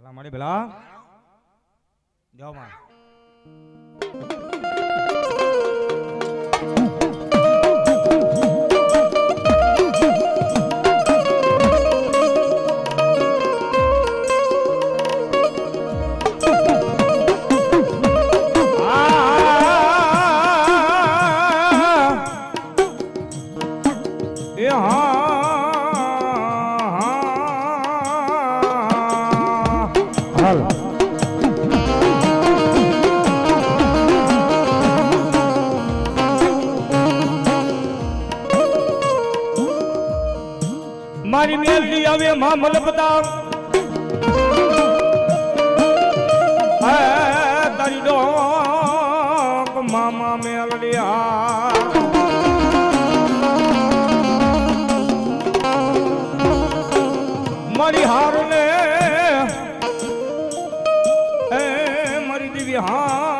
માં મળી ભલા. જાઓ માં હાલ. મારી મેલડી આવે માં મલપતા તારી ડોક મામા મેલડી આ મારી હાર મારી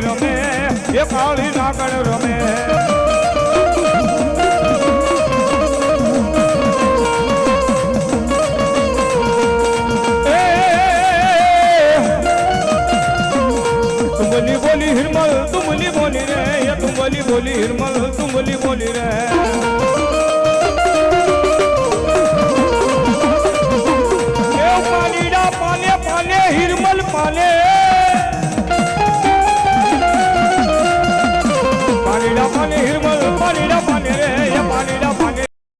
કાળી રમે, એ કાળી નાગણ રમે. તુમલી બોલી હિરમલ તુમલી બોલી રે તુમલી બોલી હિરમલ તુમલી બોલી રે. Sunny, he will put